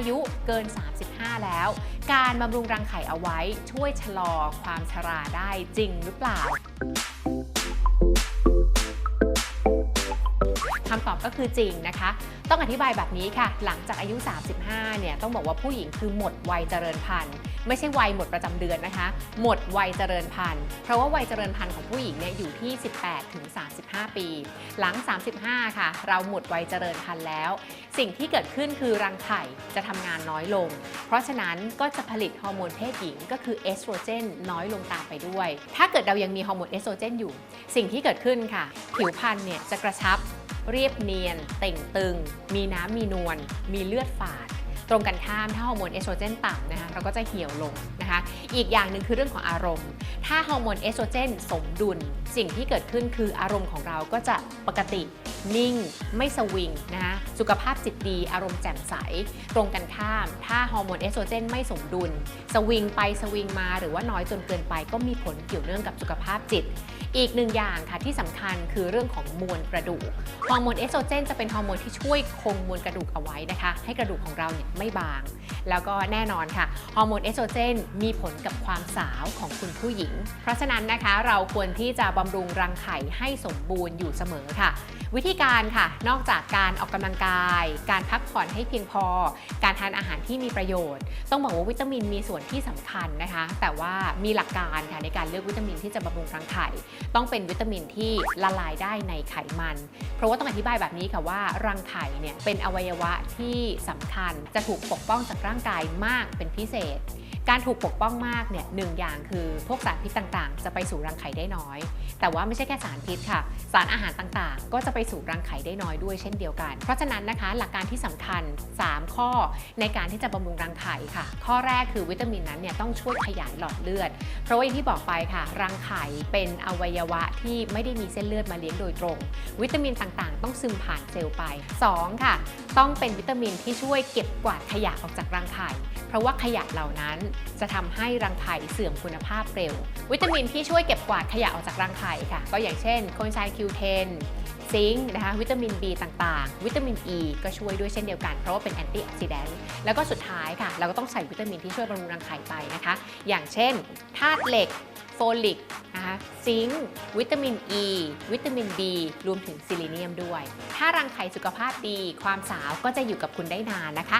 อายุเกิน 35 แล้ว การบำรุงรังไข่เอาไว้ช่วยชะลอความชราได้จริงหรือเปล่า คำตอบก็คือจริงนะคะ ต้องอธิบายแบบนี้ค่ะ หลังจากอายุ 35 เนี่ยต้องบอกว่าผู้หญิงคือหมดวัยเจริญพันธุ์ ไม่ใช่วัยหมดประจำเดือนนะคะ หมดวัยเจริญพันธุ์ เพราะว่าวัยเจริญพันธุ์ของผู้หญิงเนี่ยอยู่ที่ 18 ถึง 35 ปี หลัง 35 ค่ะ เราหมดวัยเจริญพันธุ์แล้ว สิ่งที่เกิดขึ้นคือรังไข่จะทำงานน้อยลง เพราะฉะนั้นก็จะผลิตฮอร์โมนเพศหญิงก็คือเอสโตรเจนน้อยลงตามไปด้วย ถ้าเกิดเรายังมีฮอร์โมนเอสโตรเจนอยู่ สิ่งที่เกิดขึ้นค่ะ ผิวพรรณเนี่ยจะกระชับ เรียบเนียน เต่งตึง มีน้ำมีนวล มีเลือดฝาด ตรงกันข้ามถ้าฮอร์โมนเอสโตรเจนต่ำนะคะเราก็จะเหี่ยวลงนะคะ อีกอย่างหนึ่งคือเรื่องของอารมณ์ ถ้าฮอร์โมนเอสโตรเจนสมดุล สิ่งที่เกิดขึ้นคืออารมณ์ของเราก็จะปกติ นิ่ง ไม่สวิงนะคะสุขภาพจิตดี อารมณ์แจ่มใส ตรงกันข้าม ถ้าฮอร์โมนเอสโตรเจนไม่สมดุล สวิงไปสวิงมาหรือว่าน้อยจนเกินไปก็มีผลเกี่ยวเนื่องกับสุขภาพจิต อีกหนึ่งอย่างค่ะที่สำคัญคือเรื่องของมวลกระดูกฮอร์โมนเอสโตรเจนจะเป็นฮอร์โมนที่ช่วยคงมวลกระดูกเอาไว้นะคะ ให้กระดูกของเราเนี่ยไม่บาง แล้วก็แน่นอนค่ะฮอร์โมนเอสโตรเจนมีผลกับความสาวของคุณผู้หญิง เพราะฉะนั้นนะคะเราควรที่จะบำรุงรังไข่ให้สมบูรณ์อยู่เสมอค่ะ วิธีการค่ะ นอกจากการออกกำลังกาย การพักผ่อนให้เพียงพอ การทานอาหารที่มีประโยชน์ ต้องบอกว่าวิตามินมีส่วนที่สำคัญนะคะ แต่ว่ามีหลักการค่ะในการเลือกวิตามินที่จะบำรุงรังไข่ ต้องเป็นวิตามินที่ละลายได้ในไขมัน เพราะว่าต้องอธิบายแบบนี้ค่ะว่ารังไข่เนี่ยเป็นอวัยวะที่สำคัญจะถูกปกป้องจากร่างกายมากเป็นพิเศษ การถูกปกป้องมากเนี่ยหนึ่งอย่างคือพวกสารพิษต่างๆ จะไปสู่รังไข่ได้น้อย แต่ว่าไม่ใช่แค่สารพิษค่ะ สารอาหารต่างๆ ก็จะไปสู่รังไข่ได้น้อยด้วยเช่นเดียวกัน เพราะฉะนั้นนะคะหลักการที่สำคัญ 3 ข้อในการที่จะบำรุงรังไข่ค่ะ ข้อแรกคือวิตามินนั้นเนี่ยต้องช่วยขยายหลอดเลือด เพราะว่าอย่างที่บอกไปค่ะ รังไข่เป็นอวัยวะที่ไม่ได้มีเส้นเลือดมาเลี้ยงโดยตรง วิตามินต่างๆ ต้องซึมผ่านเซลล์ไป 2 ค่ะ ต้องเป็นวิตามินที่ช่วยเก็บกวาดขยะออกจากรังไข่ เพราะว่าขยะเหล่านั้นจะทำให้รังไข่เสื่อมคุณภาพเร็ว วิตามินที่ช่วยเก็บกวาดขยะออกจากรังไข่ค่ะ ก็อย่างเช่นโคเอนไซม์ Q10 ซิงค์นะคะวิตามิน B ต่างๆ วิตามิน E ก็ช่วยด้วยเช่นเดียวกัน เพราะว่าเป็นแอนตี้ออกซิแดนต์แล้วก็สุดท้ายค่ะ เราก็ต้องใส่วิตามินที่ช่วยบำรุงรังไข่ไปนะคะ อย่างเช่นธาตุเหล็กโฟลิกนะคะซิงค์วิตามิน E วิตามิน B รวมถึงซิลิเนียมด้วย ถ้ารังไข่สุขภาพดี ความสาวก็จะอยู่กับคุณได้นานนะคะ